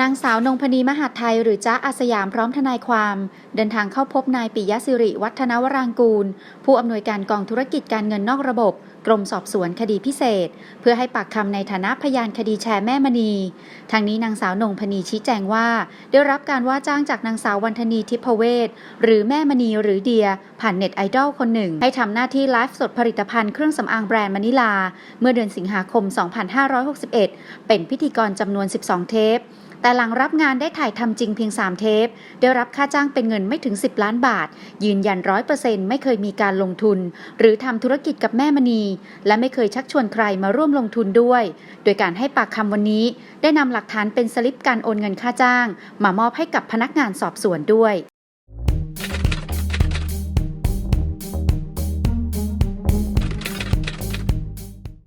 นางสาวนงพนีมหาไทยหรือจ้าอาสยามพร้อมทนายความ เดินทางเข้าพบนายปิยสิริวัฒนวรางกูล ผู้อำนวยการกองธุรกิจการเงินนอกระบบ กรมสอบสวนคดีพิเศษ เพื่อให้ปากคำในฐานะพยานคดีแชร์แม่มณี ทางนี้นางสาวนงพนีชี้แจงว่า ได้รับการว่าจ้างจากนางสาววันธนีทิพเวศหรือแม่มณีหรือเดีย ผ่านเน็ตไอดอลคนหนึ่ง ให้ทำหน้าที่ไลฟ์สดผลิตภัณฑ์เครื่องสำอางแบรนด์มานิลา เมื่อเดือนสิงหาคม 2561 เป็นพิธีกรจำนวน 12 เทป แต่หลังรับงานได้ถ่ายทำจริงเพียง 3 เทป ได้รับค่าจ้างเป็นเงินไม่ถึง 10 ล้านบาท ยืนยันร้อยเปอร์เซ็นต์ไม่เคยมีการลงทุน หรือทำธุรกิจกับแม่มณี และไม่เคยชักชวนใครมาร่วมลงทุนด้วย โดยการให้ปากคำวันนี้ ได้นำหลักฐานเป็นสลิปการโอนเงินค่าจ้าง มามอบให้กับพนักงานสอบสวนด้วย